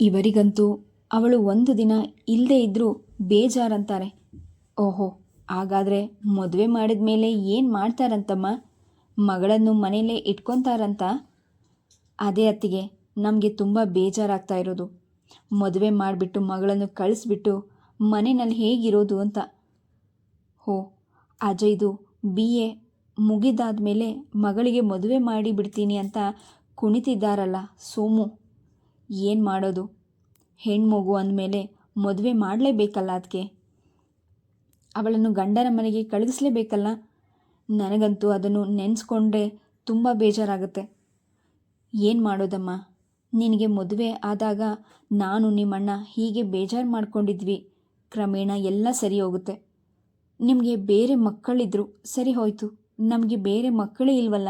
ಇವರಿಗಂತೂ ಅವಳು ಒಂದು ದಿನ ಇಲ್ಲದೇ ಇದ್ದರೂ ಬೇಜಾರಂತಾರೆ. ಓಹೋ, ಹಾಗಾದರೆ ಮದುವೆ ಮಾಡಿದ ಮೇಲೆ ಏನು ಮಾಡ್ತಾರಂತಮ್ಮ? ಮಗಳನ್ನು ಮನೆಯಲ್ಲೇ ಇಟ್ಕೊತಾರಂತ? ಅದೇ ಅತ್ತಿಗೆ, ನಮಗೆ ತುಂಬ ಬೇಜಾರಾಗ್ತಾ ಇರೋದು. ಮದುವೆ ಮಾಡಿಬಿಟ್ಟು ಮಗಳನ್ನು ಕಳಿಸ್ಬಿಟ್ಟು ಮನೆಯಲ್ಲಿ ಹೇಗಿರೋದು ಅಂತ. ಹೋ ಅಜಯ್ದು ಬಿ. ಎ. ಮುಗಿದಾದ ಮೇಲೆ ಮಗಳಿಗೆ ಮದುವೆ ಮಾಡಿ ಬಿಡ್ತೀನಿ ಅಂತ ಕುಣಿತಿದ್ದಾರಲ್ಲ ಸೋಮು. ಏನು ಮಾಡೋದು? ಹೆಣ್ಮಗು ಅಂದಮೇಲೆ ಮದುವೆ ಮಾಡಲೇಬೇಕಲ್ಲ ಅದಕ್ಕೆ ಅವಳನ್ನು ಗಂಡನ ಮನೆಗೆ ಕಳುಹಿಸಲೇಬೇಕಲ್ಲ ನನಗಂತೂ ಅದನ್ನು ನೆನೆಸ್ಕೊಂಡ್ರೆ ತುಂಬ ಬೇಜಾರಾಗುತ್ತೆ. ಏನು ಮಾಡೋದಮ್ಮ? ನಿನಗೆ ಮದುವೆ ಆದಾಗ ನಾನು ನಿಮ್ಮಣ್ಣ ಹೀಗೆ ಬೇಜಾರು ಮಾಡ್ಕೊಂಡಿದ್ವಿ. ಕ್ರಮೇಣ ಎಲ್ಲ ಸರಿ ಹೋಗುತ್ತೆ. ನಿಮಗೆ ಬೇರೆ ಮಕ್ಕಳಿದ್ರು ಸರಿ ಹೋಯಿತು. ನಮಗೆ ಬೇರೆ ಮಕ್ಕಳೇ ಇಲ್ವಲ್ಲ?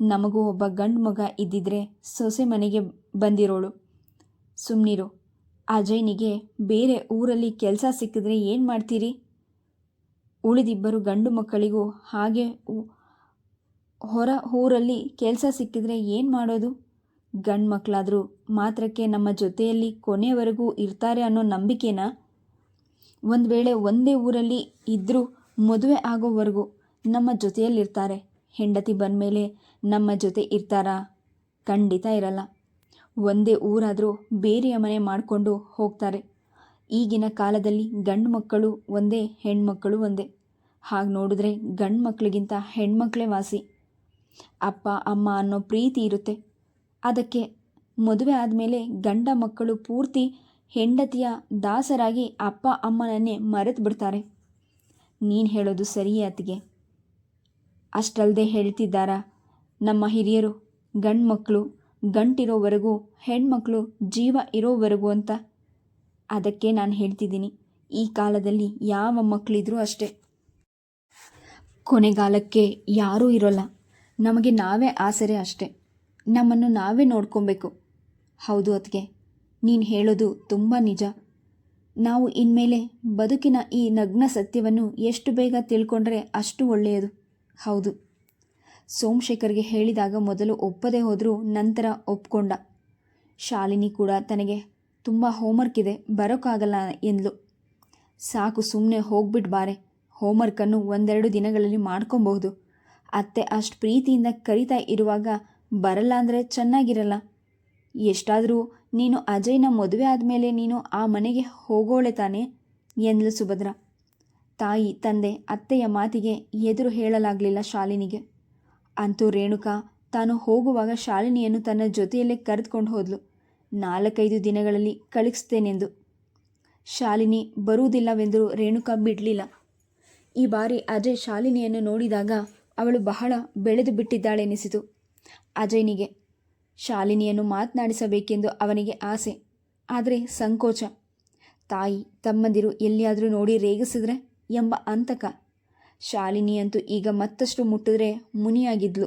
ನಮಗೂ ಒಬ್ಬ ಗಂಡು ಮಗ ಇದ್ದಿದ್ರೆ ಸೊಸೆ ಮನೆಗೆ ಬಂದಿರೋಳು. ಸುಮ್ಮನಿರು ಅಜಯ್ನಿಗೆ ಬೇರೆ ಊರಲ್ಲಿ ಕೆಲಸ ಸಿಕ್ಕಿದ್ರೆ ಏನು ಮಾಡ್ತೀರಿ? ಉಳಿದಿಬ್ಬರು ಗಂಡು ಮಕ್ಕಳಿಗೂ ಹಾಗೆ ಹೊರ ಊರಲ್ಲಿ ಕೆಲಸ ಸಿಕ್ಕಿದ್ರೆ ಏನು ಮಾಡೋದು? ಗಂಡು ಮಕ್ಕಳಾದರೂ ಮಾತ್ರಕ್ಕೆ ನಮ್ಮ ಜೊತೆಯಲ್ಲಿ ಕೊನೆಯವರೆಗೂ ಇರ್ತಾರೆ ಅನ್ನೋ ನಂಬಿಕೆನಾ? ಒಂದು ವೇಳೆ ಒಂದೇ ಊರಲ್ಲಿ ಇದ್ದರೂ ಮದುವೆ ಆಗೋವರೆಗೂ ನಮ್ಮ ಜೊತೆಯಲ್ಲಿರ್ತಾರೆ. ಹೆಂಡತಿ ಬಂದಮೇಲೆ ನಮ್ಮ ಜೊತೆ ಇರ್ತಾರಾ? ಖಂಡಿತ ಇರಲ್ಲ. ಒಂದೇ ಊರಾದರೂ ಬೇರೆಯ ಮನೆ ಮಾಡಿಕೊಂಡು ಹೋಗ್ತಾರೆ. ಈಗಿನ ಕಾಲದಲ್ಲಿ ಗಂಡು ಮಕ್ಕಳು ಒಂದೇ ಹೆಣ್ಮಕ್ಕಳು ಒಂದೇ. ಹಾಗೆ ನೋಡಿದ್ರೆ ಗಂಡು ಮಕ್ಕಳಿಗಿಂತ ಹೆಣ್ಮಕ್ಳೇ ವಾಸಿ. ಅಪ್ಪ, ಅಮ್ಮ ಅನ್ನೋ ಪ್ರೀತಿ ಇರುತ್ತೆ. ಅದಕ್ಕೆ ಮದುವೆ ಆದಮೇಲೆ ಗಂಡ ಮಕ್ಕಳು ಪೂರ್ತಿ ಹೆಂಡತಿಯ ದಾಸರಾಗಿ ಅಪ್ಪ, ಅಮ್ಮನನ್ನೇ ಮರೆತು ಬಿಡ್ತಾರೆ. ನೀನು ಹೇಳೋದು ಸರಿಯೇ ಅತ್ತಿಗೆ? ಅಷ್ಟಲ್ಲದೆ ಹೇಳ್ತಿದ್ದಾರಾ? ನಮ್ಮ ಹಿರಿಯರು ಗಂಡು ಮಕ್ಕಳು ಗಂಟಿರೋವರೆಗೂ, ಹೆಣ್ಮಕ್ಳು, ಜೀವ ಇರೋವರೆಗೂ ಅಂತ. ಅದಕ್ಕೆ ನಾನು ಹೇಳ್ತಿದ್ದೀನಿ, ಈ ಕಾಲದಲ್ಲಿ ಯಾವ ಮಕ್ಕಳಿದ್ರೂ ಅಷ್ಟೇ. ಕೊನೆಗಾಲಕ್ಕೆ ಯಾರೂ ಇರೋಲ್ಲ. ನಮಗೆ ನಾವೇ ಆಸರೆ ಅಷ್ಟೇ. ನಮ್ಮನ್ನು ನಾವೇ ನೋಡ್ಕೊಬೇಕು. ಹೌದು ಅದಕ್ಕೆ ನೀನು ಹೇಳೋದು ತುಂಬ ನಿಜ. ನಾವು ಇನ್ಮೇಲೆ ಬದುಕಿನ ಈ ನಗ್ನ ಸತ್ಯವನ್ನು ಎಷ್ಟು ಬೇಗ ತಿಳ್ಕೊಂಡ್ರೆ ಅಷ್ಟು ಒಳ್ಳೆಯದು. ಹೌದು. ಸೋಮಶೇಖರ್ಗೆ ಹೇಳಿದಾಗ ಮೊದಲು ಒಪ್ಪದೇ ಹೋದರೂ ನಂತರ ಒಪ್ಕೊಂಡ. ಶಾಲಿನಿ ಕೂಡ ತನಗೆ ತುಂಬ ಹೋಮ್ವರ್ಕ್ ಇದೆ, ಬರೋಕ್ಕಾಗಲ್ಲ ಎಂದ್ಲು. ಸಾಕು ಸುಮ್ಮನೆ ಹೋಗ್ಬಿಟ್ಟು ಬಾರೆ ಹೋಮ್ವರ್ಕನ್ನು ಒಂದೆರಡು ದಿನಗಳಲ್ಲಿ ಮಾಡ್ಕೊಬಹುದು. ಅತ್ತೆ ಅಷ್ಟು ಪ್ರೀತಿಯಿಂದ ಕರಿತಾ ಇರುವಾಗ ಬರಲ್ಲ ಅಂದರೆ ಚೆನ್ನಾಗಿರಲ್ಲ. ಎಷ್ಟಾದರೂ ನೀನು ಅಜಯ್ನ ಮದುವೆ ಆದಮೇಲೆ ನೀನು ಆ ಮನೆಗೆ ಹೋಗೋಳೆ ತಾನೆ ಎಂದ್ಲು ಸುಭದ್ರ. ತಾಯಿ, ತಂದೆ, ಅತ್ತೆಯ ಮಾತಿಗೆ ಎದುರು ಹೇಳಲಾಗಲಿಲ್ಲ ಶಾಲಿನಿಗೆ. ಅಂತೂ ರೇಣುಕಾ ತಾನು ಹೋಗುವಾಗ ಶಾಲಿನಿಯನ್ನು ತನ್ನ ಜೊತೆಯಲ್ಲೇ ಕರೆದುಕೊಂಡು ಹೋದ್ಲು. ನಾಲ್ಕೈದು ದಿನಗಳಲ್ಲಿ ಕಳಿಸ್ತೇನೆಂದು ಶಾಲಿನಿ ಬರುವುದಿಲ್ಲವೆಂದರೂ ರೇಣುಕಾ ಬಿಡಲಿಲ್ಲ. ಈ ಬಾರಿ ಅಜಯ್ ಶಾಲಿನಿಯನ್ನು ನೋಡಿದಾಗ ಅವಳು ಬಹಳ ಬೆಳೆದು ಬಿಟ್ಟಿದ್ದಾಳೆನಿಸಿತು. ಅಜಯ್ನಿಗೆ ಶಾಲಿನಿಯನ್ನು ಮಾತನಾಡಿಸಬೇಕೆಂದು ಅವನಿಗೆ ಆಸೆ, ಆದರೆ ಸಂಕೋಚ. ತಾಯಿ ತಮ್ಮಂದಿರು ಎಲ್ಲಿಯಾದರೂ ನೋಡಿ ರೇಗಿಸಿದ್ರೆ ಎಂಬ ಅಂತಕ. ಶಾಲಿನಿಯಂತೂ ಈಗ ಮತ್ತಷ್ಟು ಮುಟ್ಟಿದ್ರೆ ಮುನಿಯಾಗಿದ್ಲು.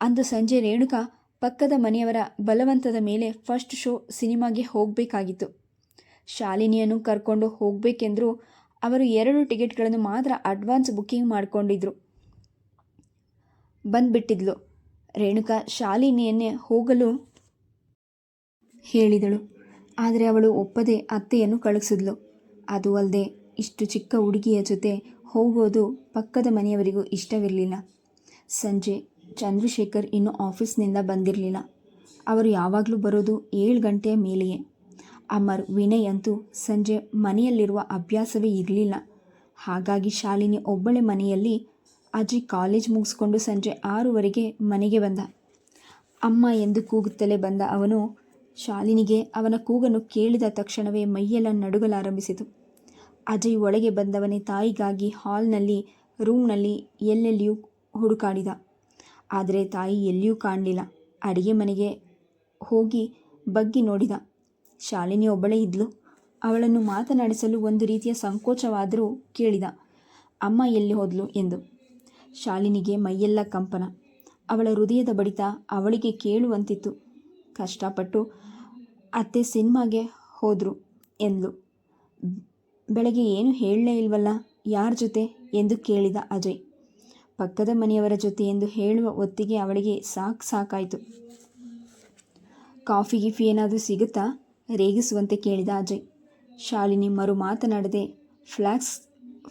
ಅಂದು ಸಂಜೆ ರೇಣುಕಾ ಪಕ್ಕದ ಮನೆಯವರ ಬಲವಂತದ ಮೇಲೆ ಫಸ್ಟ್ ಶೋ ಸಿನಿಮಾಗೆ ಹೋಗಬೇಕಾಗಿತ್ತು. ಶಾಲಿನಿಯನ್ನು ಕರ್ಕೊಂಡು ಹೋಗಬೇಕೆಂದರೂ ಅವರು ಎರಡು ಟಿಕೆಟ್ಗಳನ್ನು ಮಾತ್ರ ಅಡ್ವಾನ್ಸ್ ಬುಕ್ಕಿಂಗ್ ಮಾಡಿಕೊಂಡಿದ್ರು. ಬಂದ್ಬಿಟ್ಟಿದ್ಲು. ರೇಣುಕಾ ಶಾಲಿನಿಯನ್ನೇ ಹೋಗಲು ಹೇಳಿದಳು. ಆದರೆ ಅವಳು ಒಪ್ಪದೆ ಅತ್ತೆಯನ್ನು ಕಳುಹಿಸಿದ್ಲು. ಅದು ಅಲ್ಲದೆ ಇಷ್ಟು ಚಿಕ್ಕ ಹುಡುಗಿಯ ಜೊತೆ ಹೋಗೋದು ಪಕ್ಕದ ಮನೆಯವರಿಗೂ ಇಷ್ಟವಿರಲಿಲ್ಲ. ಸಂಜೆ ಚಂದ್ರಶೇಖರ್ ಇನ್ನೂ ಆಫೀಸ್ನಿಂದ ಬಂದಿರಲಿಲ್ಲ. ಅವರು ಯಾವಾಗಲೂ ಬರೋದು ಏಳು ಗಂಟೆಯ ಮೇಲೆಯೇ. ಅಮರ್, ವಿನಯ್ ಅಂತೂ ಸಂಜೆ ಮನೆಯಲ್ಲಿರುವ ಅಭ್ಯಾಸವೇ ಇರಲಿಲ್ಲ. ಹಾಗಾಗಿ ಶಾಲಿನಿ ಒಬ್ಬಳೆ ಮನೆಯಲ್ಲಿ ಅಜ್ಜಿ ಕಾಲೇಜ್ ಮುಗಿಸ್ಕೊಂಡು ಸಂಜೆ ಆರೂವರೆಗೆ ಮನೆಗೆ ಬಂದ. ಅಮ್ಮ ಎಂದು ಕೂಗುತ್ತಲೇ ಬಂದ ಅವನು ಶಾಲಿನಿಗೆ ಅವನ ಕೂಗನ್ನು ಕೇಳಿದ ತಕ್ಷಣವೇ ಮೈಯೆಲ್ಲ ನಡುಗಲಾರಂಭಿಸಿತು. ಅಜಯ್ ಒಳಗೆ ಬಂದವನೇ ತಾಯಿಗಾಗಿ ಹಾಲ್ನಲ್ಲಿ, ರೂಮ್ನಲ್ಲಿ ಎಲ್ಲೆಲ್ಲಿಯೂ ಹುಡುಕಾಡಿದ. ಆದರೆ ತಾಯಿ ಎಲ್ಲಿಯೂ ಕಾಣಲಿಲ್ಲ. ಅಡಿಗೆ ಮನೆಗೆ ಹೋಗಿ ಬಗ್ಗಿ ನೋಡಿದ. ಶಾಲಿನಿ ಒಬ್ಬಳೇ ಇದ್ಲು. ಅವಳನ್ನು ಮಾತನಾಡಿಸಲು ಒಂದು ರೀತಿಯ ಸಂಕೋಚವಾದರೂ ಕೇಳಿದ. ಅಮ್ಮ ಎಲ್ಲಿ ಹೋದ್ಲು ಎಂದು. ಶಾಲಿನಿಗೆ ಮೈಯೆಲ್ಲ ಕಂಪನ. ಅವಳ ಹೃದಯದ ಬಡಿತ ಅವಳಿಗೆ ಕೇಳುವಂತಿತ್ತು. ಕಷ್ಟಪಟ್ಟು ಅತ್ತೆ ಸಿನಿಮಾಗೆ ಹೋದರು ಎಂದ್ಲು. ಬೆಳಗ್ಗೆ ಏನು ಹೇಳಲೇ ಇಲ್ವಲ್ಲ? ಯಾರ ಜೊತೆ? ಎಂದು ಕೇಳಿದ ಅಜಯ್. ಪಕ್ಕದ ಮನೆಯವರ ಜೊತೆ ಎಂದು ಹೇಳುವ ಹೊತ್ತಿಗೆ ಅವಳಿಗೆ ಸಾಕು ಸಾಕಾಯಿತು. ಕಾಫಿ ಗಿಫಿ ಏನಾದರೂ ಸಿಗುತ್ತಾ? ರೇಗಿಸುವಂತೆ ಕೇಳಿದ ಅಜಯ್. ಶಾಲಿನಿ ಮರು ಮಾತನಾಡದೆ ಫ್ಲಾಕ್ಸ್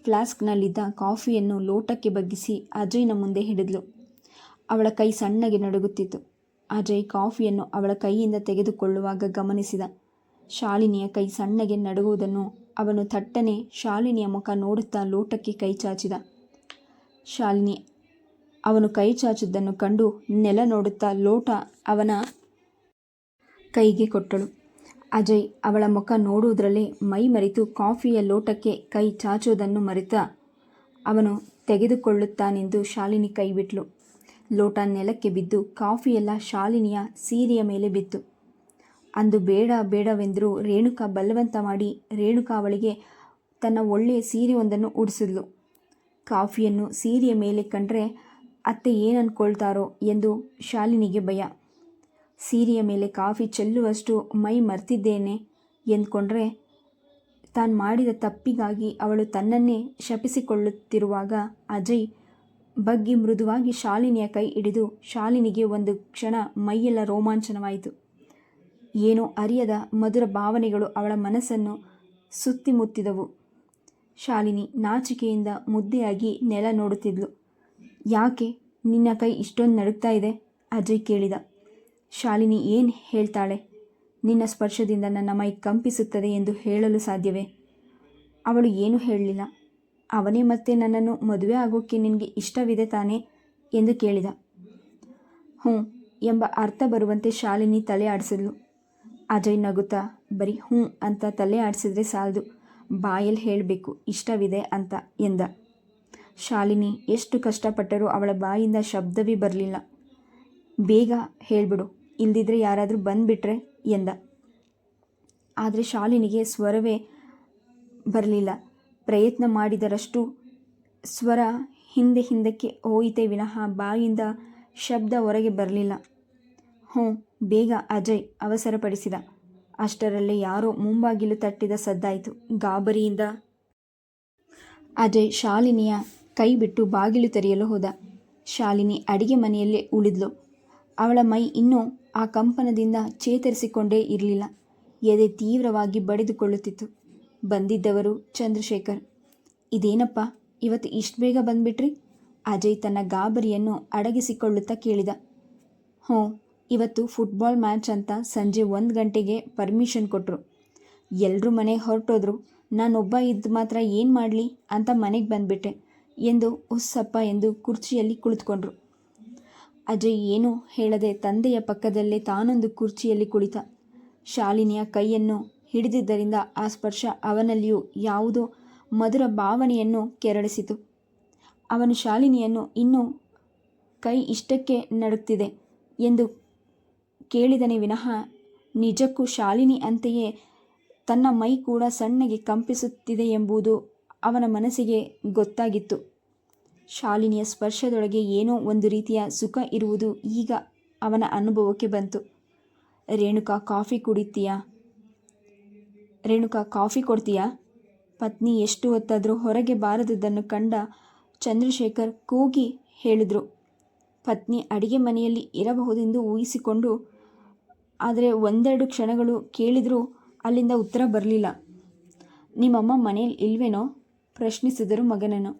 ಫ್ಲಾಸ್ಕ್ನಲ್ಲಿದ್ದ ಕಾಫಿಯನ್ನು ಲೋಟಕ್ಕೆ ಬಗ್ಗಿಸಿ ಅಜಯ್ನ ಮುಂದೆ ಹಿಡಿದ್ಲು. ಅವಳ ಕೈ ಸಣ್ಣಗೆ ನಡುಗುತ್ತಿತ್ತು. ಅಜಯ್ ಕಾಫಿಯನ್ನು ಅವಳ ಕೈಯಿಂದ ತೆಗೆದುಕೊಳ್ಳುವಾಗ ಗಮನಿಸಿದ. ಶಾಲಿನಿಯ ಕೈ ಸಣ್ಣಗೆ ನಡುಗುವುದನ್ನು ಅವನು ಥಟ್ಟನೆ ಶಾಲಿನಿಯ ಮುಖ ನೋಡುತ್ತಾ ಲೋಟಕ್ಕೆ ಕೈ ಚಾಚಿದ. ಶಾಲಿನಿ ಅವನು ಕೈ ಚಾಚಿದ್ದನ್ನು ಕಂಡು ನೆಲ ನೋಡುತ್ತಾ ಲೋಟ ಅವನ ಕೈಗೆ ಕೊಟ್ಟಳು. ಅಜಯ್ ಅವಳ ಮುಖ ನೋಡುವುದರಲ್ಲೇ ಮೈ ಮರೆತು ಕಾಫಿಯ ಲೋಟಕ್ಕೆ ಕೈ ಚಾಚೋದನ್ನು ಮರೆತ ಅವನು ತೆಗೆದುಕೊಳ್ಳುತ್ತಾನೆಂದು ಶಾಲಿನಿ ಕೈ ಬಿಟ್ಲು. ಲೋಟ ನೆಲಕ್ಕೆ ಬಿದ್ದು ಕಾಫಿಯೆಲ್ಲ ಶಾಲಿನಿಯ ಸೀರೆಯ ಮೇಲೆ ಬಿತ್ತು. ಅಂದು ಬೇಡ, ಬೇಡವೆಂದರು ರೇಣುಕಾ ಬಲವಂತ ಮಾಡಿ ರೇಣುಕಾ ಅವಳಿಗೆ ತನ್ನ ಒಳ್ಳೆಯ ಸೀರೆಯೊಂದನ್ನು ಉಡಿಸಿದ್ಲು. ಕಾಫಿಯನ್ನು ಸೀರೆಯ ಮೇಲೆ ಕಂಡ್ರೆ ಅತ್ತೆ ಏನು ಅಂದ್ಕೊಳ್ತಾರೋ ಎಂದು ಶಾಲಿನಿಗೆ ಭಯ. ಸೀರೆಯ ಮೇಲೆ ಕಾಫಿ ಚೆಲ್ಲುವಷ್ಟು ಮೈ ಮರ್ತಿದ್ದೇನೆ ಎಂದ್ಕೊಂಡ್ರೆ ತಾನು ಮಾಡಿದ ತಪ್ಪಿಗಾಗಿ ಅವಳು ತನ್ನನ್ನೇ ಶಪಿಸಿಕೊಳ್ಳುತ್ತಿರುವಾಗ ಅಜಯ್ ಬಗ್ಗಿ ಮೃದುವಾಗಿ ಶಾಲಿನಿಯ ಕೈ ಹಿಡಿದು ಶಾಲಿನಿಗೆ ಒಂದು ಕ್ಷಣ ಮೈಯೆಲ್ಲ ರೋಮಾಂಚನವಾಯಿತು. ಏನೋ ಅರಿಯದ ಮಧುರ ಭಾವನೆಗಳು ಅವಳ ಮನಸ್ಸನ್ನು ಸುತ್ತಿಮುತ್ತಿದವು. ಶಾಲಿನಿ ನಾಚಿಕೆಯಿಂದ ಮುದ್ದೆಯಾಗಿ ನೆಲ ನೋಡುತ್ತಿದ್ಲು. ಯಾಕೆ? ನಿನ್ನ ಕೈ ಇಷ್ಟೊಂದು ನಡುಗ್ತಾ ಇದೆ? ಅಜಯ್ ಕೇಳಿದ. ಶಾಲಿನಿ ಏನು ಹೇಳ್ತಾಳೆ? ನಿನ್ನ ಸ್ಪರ್ಶದಿಂದ ನನ್ನ ಮೈ ಕಂಪಿಸುತ್ತದೆ ಎಂದು ಹೇಳಲು ಸಾಧ್ಯವೇ? ಅವಳು ಏನೂ ಹೇಳಲಿಲ್ಲ. ಅವನೇ ಮತ್ತೆ ನನ್ನನ್ನು ಮದುವೆ ಆಗೋಕ್ಕೆ ನಿನಗೆ ಇಷ್ಟವಿದೆ ತಾನೇ? ಎಂದು ಕೇಳಿದ. ಹ್ಞೂ ಎಂಬ ಅರ್ಥ ಬರುವಂತೆ ಶಾಲಿನಿ ತಲೆ ಆಡಿಸಿದ್ಲು. ಅಜಯ್ ನಗುತ್ತಾ, ಬರೀ ಹ್ಞೂ ಅಂತ ತಲೆ ಆಡಿಸಿದ್ರೆ ಸಾಲದು. ಬಾಯಲ್ಲಿ ಹೇಳಬೇಕು, ಇಷ್ಟವಿದೆ ಅಂತ ಎಂದ. ಶಾಲಿನಿ ಎಷ್ಟು ಕಷ್ಟಪಟ್ಟರೂ ಅವಳ ಬಾಯಿಂದ ಶಬ್ದವೇ ಬರಲಿಲ್ಲ. ಬೇಗ ಹೇಳಿಬಿಡು, ಇಲ್ದಿದ್ರೆ ಯಾರಾದರೂ ಬಂದುಬಿಟ್ರೆ ಎಂದ. ಆದರೆ ಶಾಲಿನಿಗೆ ಸ್ವರವೇ ಬರಲಿಲ್ಲ. ಪ್ರಯತ್ನ ಮಾಡಿದರಷ್ಟು ಸ್ವರ ಹಿಂದೆ ಹಿಂದಕ್ಕೆ ಹೋಯಿತೆ ವಿನಃ ಬಾಯಿಂದ ಶಬ್ದ ಹೊರಗೆ ಬರಲಿಲ್ಲ. ಹ್ಞೂ ಬೇಗ ಅಜಯ್ ಅವಸರಪಡಿಸಿದ. ಅಷ್ಟರಲ್ಲೇ ಯಾರೋ ಮುಂಬಾಗಿಲು ತಟ್ಟಿದ ಸದ್ದಾಯಿತು. ಗಾಬರಿಯಿಂದ ಅಜಯ್ ಶಾಲಿನಿಯ ಕೈ ಬಿಟ್ಟು ಬಾಗಿಲು ತೆರೆಯಲು ಹೋದ. ಶಾಲಿನಿ ಅಡಿಗೆ ಮನೆಯಲ್ಲೇ ಉಳಿದ್ಲು. ಅವಳ ಮೈ ಇನ್ನೂ ಆ ಕಂಪನದಿಂದ ಚೇತರಿಸಿಕೊಂಡೇ ಇರಲಿಲ್ಲ. ಎದೆ ತೀವ್ರವಾಗಿ ಬಡಿದುಕೊಳ್ಳುತ್ತಿತ್ತು. ಬಂದಿದ್ದವರು ಚಂದ್ರಶೇಖರ್. ಇದೇನಪ್ಪ, ಇವತ್ತು ಇಷ್ಟು ಬೇಗ ಬಂದ್ಬಿಟ್ರಿ? ಅಜಯ್ ತನ್ನ ಗಾಬರಿಯನ್ನು ಅಡಗಿಸಿಕೊಳ್ಳುತ್ತಾ ಕೇಳಿದ. ಹ್ಞೂ ಇವತ್ತು ಫುಟ್ಬಾಲ್ ಮ್ಯಾಚ್ ಅಂತ ಸಂಜೆ ಒಂದು ಗಂಟೆಗೆ ಪರ್ಮಿಷನ್ ಕೊಟ್ಟರು ಎಲ್ಲರೂ ಮನೆ ಹೊರಟೋದ್ರು, ನಾನೊಬ್ಬ ಇದ್ದು ಮಾತ್ರ ಏನು ಮಾಡಲಿ? ಅಂತ ಮನೆಗೆ ಬಂದುಬಿಟ್ಟೆ ಎಂದು ಹುಸ್ಸಪ್ಪ ಎಂದು ಕುರ್ಚಿಯಲ್ಲಿ ಕುಳಿತುಕೊಂಡ್ರು. ಅಜಯ್ ಏನೂ ಹೇಳದೆ ತಂದೆಯ ಪಕ್ಕದಲ್ಲೇ ತಾನೊಂದು ಕುರ್ಚಿಯಲ್ಲಿ ಕುಳಿತ. ಶಾಲಿನಿಯ ಕೈಯನ್ನು ಹಿಡಿದಿದ್ದರಿಂದ ಆ ಸ್ಪರ್ಶ ಅವನಲ್ಲಿಯೂ ಯಾವುದೋ ಮಧುರ ಭಾವನೆಯನ್ನು ಕೆರಳಿಸಿತು. ಅವನು ಶಾಲಿನಿಯನ್ನು ಇನ್ನೂ ಕೈ ಇಷ್ಟಕ್ಕೆ ನಡುತ್ತಿದೆ ಎಂದು ಕೇಳಿದನೇ ವಿನಃ, ನಿಜಕ್ಕೂ ಶಾಲಿನಿ ಅಂತೆಯೇ ತನ್ನ ಮೈ ಕೂಡ ಸಣ್ಣಗೆ ಕಂಪಿಸುತ್ತಿದೆ ಎಂಬುದು ಅವನ ಮನಸ್ಸಿಗೆ ಗೊತ್ತಾಗಿತ್ತು. ಶಾಲಿನಿಯ ಸ್ಪರ್ಶದೊಳಗೆ ಏನೋ ಒಂದು ರೀತಿಯ ಸುಖ ಇರುವುದು ಈಗ ಅವನ ಅನುಭವಕ್ಕೆ ಬಂತು. ರೇಣುಕಾ, ಕಾಫಿ ಕುಡಿತೀಯಾ? ರೇಣುಕಾ, ಕಾಫಿ ಕೊಡ್ತೀಯಾ? ಪತ್ನಿ ಎಷ್ಟು ಹೊತ್ತಾದರೂ ಹೊರಗೆ ಬಾರದುದನ್ನು ಕಂಡ ಚಂದ್ರಶೇಖರ್ ಕೂಗಿ ಹೇಳಿದರು. ಪತ್ನಿ ಅಡಿಗೆ ಮನೆಯಲ್ಲಿ ಇರಬಹುದೆಂದು ಊಹಿಸಿಕೊಂಡು ಆದರೆ ಒಂದೆರಡು ಕ್ಷಣಗಳು ಕೇಳಿದರೂ ಅಲ್ಲಿಂದ ಉತ್ತರ ಬರಲಿಲ್ಲ. ನಿಮ್ಮಮ್ಮ ಮನೇಲಿ ಇಲ್ವೇನೋ? ಪ್ರಶ್ನಿಸಿದರು ಮಗನನ್ನು.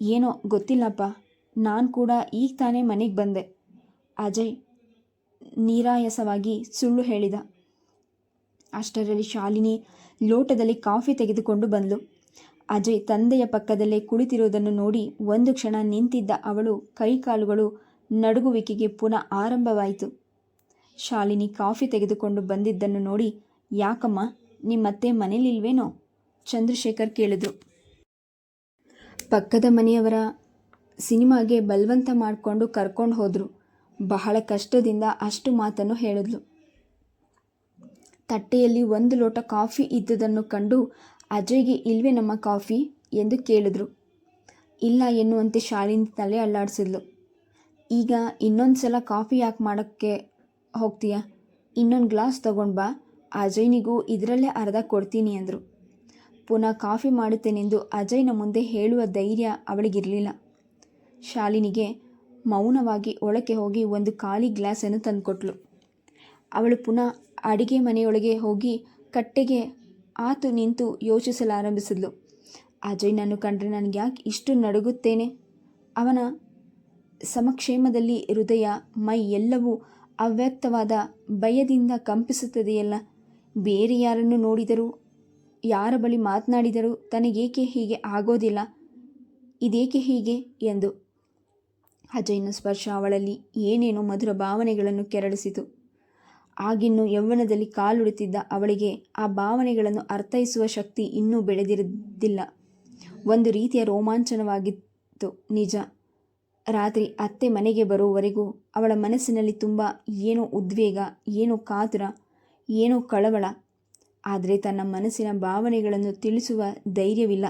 ಏನೋ ಗೊತ್ತಿಲ್ಲಪ್ಪ, ನಾನು ಕೂಡ ಈಗ ತಾನೇ ಮನೆಗೆ ಬಂದೆ. ಅಜಯ್ ನೀರಾಯಸವಾಗಿ ಸುಳ್ಳು ಹೇಳಿದ. ಅಷ್ಟರಲ್ಲಿ ಶಾಲಿನಿ ಲೋಟದಲ್ಲಿ ಕಾಫಿ ತೆಗೆದುಕೊಂಡು ಬಂದಳು ಅಜಯ್ ತಂದೆಯ ಪಕ್ಕದಲ್ಲೇ ಕುಳಿತಿರುವುದನ್ನು ನೋಡಿ ಒಂದು ಕ್ಷಣ ನಿಂತಿದ್ದ ಅವಳು ಕೈಕಾಲುಗಳು ನಡುಗುವಿಕೆಗೆ ಪುನಃ ಆರಂಭವಾಯಿತು. ಶಾಲಿನಿ ಕಾಫಿ ತೆಗೆದುಕೊಂಡು ಬಂದಿದ್ದನ್ನು ನೋಡಿ, ಯಾಕಮ್ಮ, ನಿಮ್ಮತ್ತೆ ಮನೇಲಿಲ್ವೇನೋ? ಚಂದ್ರಶೇಖರ್ ಕೇಳಿದ್ರು. ಪಕ್ಕದ ಮನೆಯವರ ಸಿನಿಮಾಗೆ ಬಲವಂತ ಮಾಡಿಕೊಂಡು ಕರ್ಕೊಂಡು ಹೋದರು. ಬಹಳ ಕಷ್ಟದಿಂದ ಅಷ್ಟು ಮಾತನ್ನು ಹೇಳಿದ್ಲು. ತಟ್ಟೆಯಲ್ಲಿ ಒಂದು ಲೋಟ ಕಾಫಿ ಇದ್ದುದನ್ನು ಕಂಡು, ಅಜಯ್ಗೆ ಇಲ್ವೇ ನಮ್ಮ ಕಾಫಿ? ಎಂದು ಕೇಳಿದ್ರು. ಇಲ್ಲ, ಎನ್ನುವಂತೆ ಶಾಲಿನಿ ತಲೆ ಅಲ್ಲಾಡಿಸಿದ್ಲು. ಈಗ ಇನ್ನೊಂದು ಸಲ ಕಾಫಿ ಯಾಕೆ ಮಾಡೋಕ್ಕೆ ಹೋಗ್ತೀಯಾ? ಇನ್ನೊಂದು ಗ್ಲಾಸ್ ತಗೊಂಡು ಬಾ, ಅಜಯ್ನಿಗೂ ಇದರಲ್ಲೇ ಅರ್ಧ ಕೊಡ್ತೀನಿ ಅಂದರು. ಪುನಃ ಕಾಫಿ ಮಾಡುತ್ತೇನೆಂದು ಅಜಯ್ನ ಮುಂದೆ ಹೇಳುವ ಧೈರ್ಯ ಅವಳಿಗಿರಲಿಲ್ಲ. ಶಾಲಿನಿಗೆ ಮೌನವಾಗಿ ಒಳಕ್ಕೆ ಹೋಗಿ ಒಂದು ಖಾಲಿ ಗ್ಲಾಸನ್ನು ತಂದುಕೊಟ್ಲು. ಅವಳು ಪುನಃ ಅಡಿಗೆ ಮನೆಯೊಳಗೆ ಹೋಗಿ ಕಟ್ಟೆಗೆ ಆತು ನಿಂತು ಯೋಚಿಸಲಾರಂಭಿಸಿದ್ಲು. ಅಜಯ್ನನ್ನು ಕಂಡ್ರೆ ನನಗೆ ಯಾಕೆ ಇಷ್ಟು ನಡುಗುತ್ತೇನೆ? ಅವನ ಸಮಕ್ಷೇಮದಲ್ಲಿ ಹೃದಯ, ಮೈ ಎಲ್ಲವೂ ಅವ್ಯಕ್ತವಾದ ಭಯದಿಂದ ಕಂಪಿಸುತ್ತದೆಯಲ್ಲ? ಬೇರೆ ಯಾರನ್ನು ನೋಡಿದರೂ, ಯಾರ ಬಳಿ ಮಾತನಾಡಿದರೂ ತನಗೇಕೆ ಹೀಗೆ ಆಗೋದಿಲ್ಲ? ಇದೇಕೆ ಹೀಗೆ? ಎಂದು. ಅಜಯ್ನ ಸ್ಪರ್ಶ ಅವಳಲ್ಲಿ ಏನೇನೋ ಮಧುರ ಭಾವನೆಗಳನ್ನು ಕೆರಳಿಸಿತು. ಆಗಿನ್ನು ಯೌವನದಲ್ಲಿ ಕಾಲುಡುತ್ತಿದ್ದ ಅವಳಿಗೆ ಆ ಭಾವನೆಗಳನ್ನು ಅರ್ಥೈಸುವ ಶಕ್ತಿ ಇನ್ನೂ ಬೆಳೆದಿರದಿಲ್ಲ. ಒಂದು ರೀತಿಯ ರೋಮಾಂಚನವಾಗಿತ್ತು ನಿಜ. ರಾತ್ರಿ ಅತ್ತೆ ಮನೆಗೆ ಬರುವವರೆಗೂ ಅವಳ ಮನಸ್ಸಿನಲ್ಲಿ ತುಂಬ ಏನೋ ಉದ್ವೇಗ, ಏನೋ ಕಾತುರ, ಏನೋ ಕಳವಳ. ಆದರೆ ತನ್ನ ಮನಸ್ಸಿನ ಭಾವನೆಗಳನ್ನು ತಿಳಿಸುವ ಧೈರ್ಯವಿಲ್ಲ.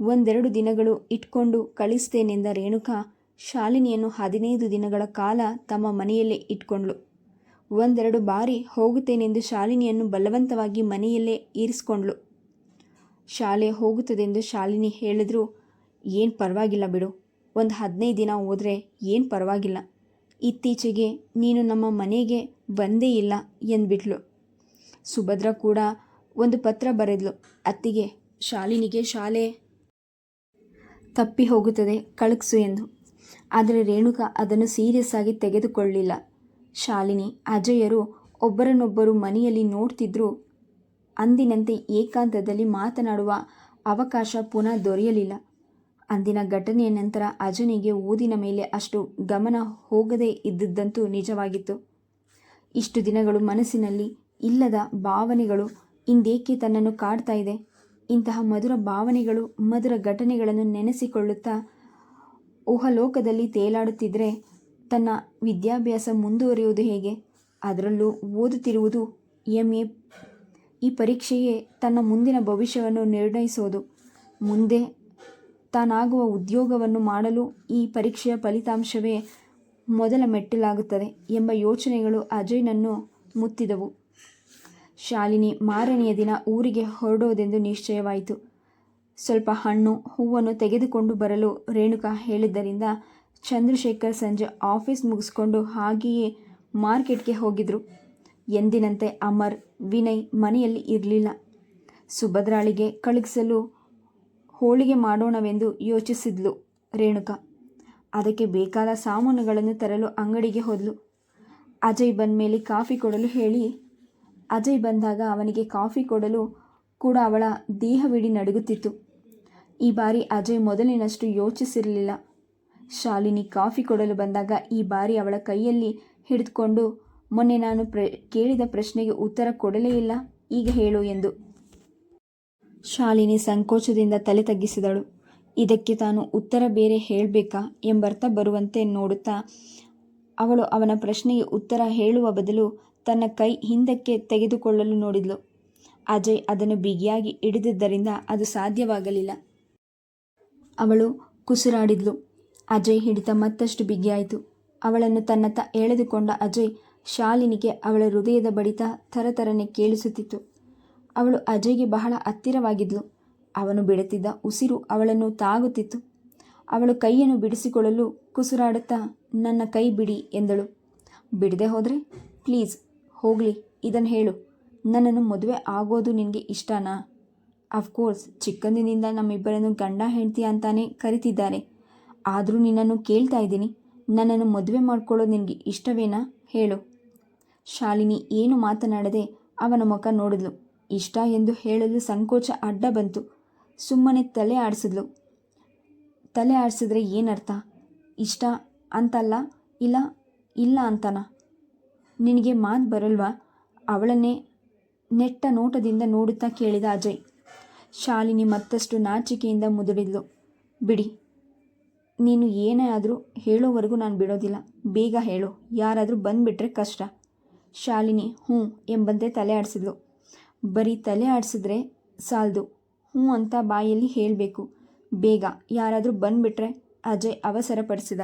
ಒಂದೆರಡು ದಿನಗಳು ಇಟ್ಕೊಂಡು ಕಳಿಸ್ತೇನೆಂದ ರೇಣುಕಾ ಶಾಲಿನಿಯನ್ನು ಹದಿನೈದು ದಿನಗಳ ಕಾಲ ತಮ್ಮ ಮನೆಯಲ್ಲೇ ಇಟ್ಕೊಂಡ್ಳು. ಒಂದೆರಡು ಬಾರಿ ಹೋಗುತ್ತೇನೆಂದು ಶಾಲಿನಿಯನ್ನು ಬಲವಂತವಾಗಿ ಮನೆಯಲ್ಲೇ ಇರಿಸ್ಕೊಂಡ್ಳು. ಶಾಲೆ ಹೋಗುತ್ತದೆಂದು ಶಾಲಿನಿ ಹೇಳಿದ್ರು, ಏನು ಪರವಾಗಿಲ್ಲ ಬಿಡು. ಒಂದು ಹದಿನೈದು ದಿನ ಹೋದರೆ ಏನು ಪರವಾಗಿಲ್ಲ. ಇತ್ತೀಚೆಗೆ ನೀನು ನಮ್ಮ ಮನೆಗೆ ಬಂದೇ ಇಲ್ಲ ಎಂದ್ಬಿಟ್ಲು. ಸುಭದ್ರ ಕೂಡ ಒಂದು ಪತ್ರ ಬರೆದ್ಲು. ಅತ್ತಿಗೆ, ಶಾಲಿನಿಗೆ ಶಾಲೆ ತಪ್ಪಿ ಹೋಗುತ್ತದೆ, ಕಳಕ್ಸು ಎಂದು. ಆದರೆ ರೇಣುಕಾ ಅದನ್ನು ಸೀರಿಯಸ್ ಆಗಿ ತೆಗೆದುಕೊಳ್ಳಿಲ್ಲ. ಶಾಲಿನಿ, ಅಜಯರು ಒಬ್ಬರನ್ನೊಬ್ಬರು ಮನೆಯಲ್ಲಿ ನೋಡ್ತಿದ್ರು. ಅಂದಿನಂತೆ ಏಕಾಂತದಲ್ಲಿ ಮಾತನಾಡುವ ಅವಕಾಶ ಪುನಃ ದೊರೆಯಲಿಲ್ಲ. ಅಂದಿನ ಘಟನೆಯ ನಂತರ ಅಜನಿಗೆ ಓದಿನ ಮೇಲೆ ಅಷ್ಟು ಗಮನ ಹೋಗದೇ ಇದ್ದದ್ದಂತೂ ನಿಜವಾಗಿತ್ತು. ಇಷ್ಟು ದಿನಗಳು ಮನಸ್ಸಿನಲ್ಲಿ ಇಲ್ಲದ ಭಾವನೆಗಳು ಇಂದೇಕೆ ತನ್ನನ್ನು ಕಾಡ್ತಾ ಇದೆ? ಇಂತಹ ಮಧುರ ಭಾವನೆಗಳು, ಮಧುರ ಘಟನೆಗಳನ್ನು ನೆನೆಸಿಕೊಳ್ಳುತ್ತಾ ಊಹಲೋಕದಲ್ಲಿ ತೇಲಾಡುತ್ತಿದ್ದರೆ ತನ್ನ ವಿದ್ಯಾಭ್ಯಾಸ ಮುಂದುವರಿಯುವುದು ಹೇಗೆ? ಅದರಲ್ಲೂ ಓದುತ್ತಿರುವುದು ಎಂ. ಎ. ಈ ಪರೀಕ್ಷೆಯೇ ತನ್ನ ಮುಂದಿನ ಭವಿಷ್ಯವನ್ನು ನಿರ್ಣಯಿಸೋದು. ಮುಂದೆ ತಾನಾಗುವ ಉದ್ಯೋಗವನ್ನು ಮಾಡಲು ಈ ಪರೀಕ್ಷೆಯ ಫಲಿತಾಂಶವೇ ಮೊದಲ ಮೆಟ್ಟಿಲಾಗುತ್ತದೆ ಎಂಬ ಯೋಚನೆಗಳು ಅಜಯ್ನನ್ನು ಮುತ್ತಿದವು. ಶಾಲಿನಿ ಮಾರನೆಯ ದಿನ ಊರಿಗೆ ಹೊರಡೋದೆಂದು ನಿಶ್ಚಯವಾಯಿತು. ಸ್ವಲ್ಪ ಹಣ್ಣು, ಹೂವನ್ನು ತೆಗೆದುಕೊಂಡು ಬರಲು ರೇಣುಕಾ ಹೇಳಿದ್ದರಿಂದ ಚಂದ್ರಶೇಖರ್ ಸಂಜೆ ಆಫೀಸ್ ಮುಗಿಸ್ಕೊಂಡು ಹಾಗೆಯೇ ಮಾರ್ಕೆಟ್ಗೆ ಹೋಗಿದ್ರು. ಎಂದಿನಂತೆ ಅಮರ್, ವಿನಯ್ ಮನೆಯಲ್ಲಿ ಇರಲಿಲ್ಲ. ಸುಭದ್ರಾಳಿಗೆ ಕಳುಹಿಸಲು ಹೋಳಿಗೆ ಮಾಡೋಣವೆಂದು ಯೋಚಿಸಿದ್ಲು ರೇಣುಕಾ. ಅದಕ್ಕೆ ಬೇಕಾದ ಸಾಮಾನುಗಳನ್ನು ತರಲು ಅಂಗಡಿಗೆ ಹೋದ್ಲು. ಅಜಯ್ ಬಂದ ಮೇಲೆ ಕಾಫಿ ಕೊಡಲು ಹೇಳಿ. ಅಜಯ್ ಬಂದಾಗ ಅವನಿಗೆ ಕಾಫಿ ಕೊಡಲು ಕೂಡ ಅವಳ ದೇಹವಿಡಿ ನಡುಗುತ್ತಿತ್ತು. ಈ ಬಾರಿ ಅಜಯ್ ಮೊದಲಿನಷ್ಟು ಯೋಚಿಸಿರಲಿಲ್ಲ. ಶಾಲಿನಿ ಕಾಫಿ ಕೊಡಲು ಬಂದಾಗ ಈ ಬಾರಿ ಅವಳ ಕೈಯಲ್ಲಿ ಹಿಡಿದುಕೊಂಡು, ಮೊನ್ನೆ ನಾನು ಪ್ರ, ಕೇಳಿದ ಪ್ರಶ್ನೆಗೆ ಉತ್ತರ ಕೊಡಲೇ ಇಲ್ಲ, ಈಗ ಹೇಳು ಎಂದು ಶಾಲಿನಿ ಸಂಕೋಚದಿಂದ ತಲೆ ತಗ್ಗಿಸಿದಳು. ಇದಕ್ಕೆ ತಾನು ಉತ್ತರ ಬೇರೆ ಹೇಳಬೇಕಾ ಎಂಬರ್ಥ ಬರುವಂತೆ ನೋಡುತ್ತಾ, ಅವಳು ಅವನ ಪ್ರಶ್ನೆಗೆ ಉತ್ತರ ಹೇಳುವ ಬದಲು ತನ್ನ ಕೈ ಹಿಂದಕ್ಕೆ ತೆಗೆದುಕೊಳ್ಳಲು ನೋಡಿದ್ಲು. ಅಜಯ್ ಅದನ್ನು ಬಿಗಿಯಾಗಿ ಹಿಡಿದಿದ್ದರಿಂದ ಅದು ಸಾಧ್ಯವಾಗಲಿಲ್ಲ. ಅವಳು ಕುಸಿರಾಡಿದ್ಲು. ಅಜಯ್ ಹಿಡಿತ ಮತ್ತಷ್ಟು ಬಿಗಿಯಾಯಿತು. ಅವಳನ್ನು ತನ್ನತ್ತ ಎಳೆದುಕೊಂಡ ಅಜಯ್ ಶಾಲಿನಿಗೆ ಅವಳ ಹೃದಯದ ಬಡಿತ ಥರಥರನೆ ಕೇಳಿಸುತ್ತಿತ್ತು. ಅವಳು ಅಜಯ್ಗೆ ಬಹಳ ಹತ್ತಿರವಾಗಿದ್ಲು. ಅವನು ಬಿಡುತ್ತಿದ್ದ ಉಸಿರು ಅವಳನ್ನು ತಾಗುತ್ತಿತ್ತು. ಅವಳು ಕೈಯನ್ನು ಬಿಡಿಸಿಕೊಳ್ಳಲು ಕುಸುರಾಡುತ್ತಾ, ನನ್ನ ಕೈ ಬಿಡಿ ಎಂದಳು. ಬಿಡದೆ ಹೋದರೆ? ಪ್ಲೀಸ್, ಹೋಗಲಿ ಇದನ್ನು ಹೇಳು. ನನ್ನನ್ನು ಮದುವೆ ಆಗೋದು ನಿನಗೆ ಇಷ್ಟನಾ? ಅಫ್ಕೋರ್ಸ್ ಚಿಕ್ಕಂದಿನಿಂದ ನಮ್ಮಿಬ್ಬರನ್ನು ಗಂಡ ಹೆಂಡತಿ ಅಂತಾನೆ ಕರಿತಿದ್ದಾರೆ. ಆದರೂ ನಿನ್ನನ್ನು ಕೇಳ್ತಾ ಇದ್ದೀನಿ. ನನ್ನನ್ನು ಮದುವೆ ಮಾಡ್ಕೊಳ್ಳೋದು ನಿನಗೆ ಇಷ್ಟವೇನಾ? ಹೇಳು. ಶಾಲಿನಿ ಏನು ಮಾತನಾಡದೆ ಅವನ ಮುಖ ನೋಡಿದ್ಲು. ಇಷ್ಟ ಎಂದು ಹೇಳಲು ಸಂಕೋಚ ಅಡ್ಡ ಬಂತು. ಸುಮ್ಮನೆ ತಲೆ ಆಡಿಸಿದ್ಲು. ತಲೆ ಆಡಿಸಿದ್ರೆ ಏನರ್ಥ? ಇಷ್ಟ ಅಂತಲ್ಲ? ಇಲ್ಲ ಇಲ್ಲ ಅಂತನ? ನಿನಗೆ ಮಾತು ಬರಲ್ವಾ? ಅವಳನ್ನೇ ನೆಟ್ಟ ನೋಟದಿಂದ ನೋಡುತ್ತಾ ಕೇಳಿದ ಅಜಯ್. ಶಾಲಿನಿ ಮತ್ತಷ್ಟು ನಾಚಿಕೆಯಿಂದ ಮುದುಡಿದ್ಲು ಬಿಡಿ, ನೀನು ಏನೇ ಆದರೂ ಹೇಳೋವರೆಗೂ ನಾನು ಬಿಡೋದಿಲ್ಲ. ಬೇಗ ಹೇಳು. ಯಾರಾದರೂ ಬಂದುಬಿಟ್ರೆ ಕಷ್ಟ. ಶಾಲಿನಿ ಹ್ಞೂ ಎಂಬಂತೆ ತಲೆ ಆಡಿಸಿದ್ಲು. ಬರೀ ತಲೆ ಆಡಿಸಿದ್ರೆ ಸಾಲದು. ಹ್ಞೂ ಅಂತ ಬಾಯಲ್ಲಿ ಹೇಳಬೇಕು. ಬೇಗ, ಯಾರಾದರೂ ಬಂದುಬಿಟ್ರೆ ಅಜಯ್ ಅವಸರಪಡಿಸಿದ.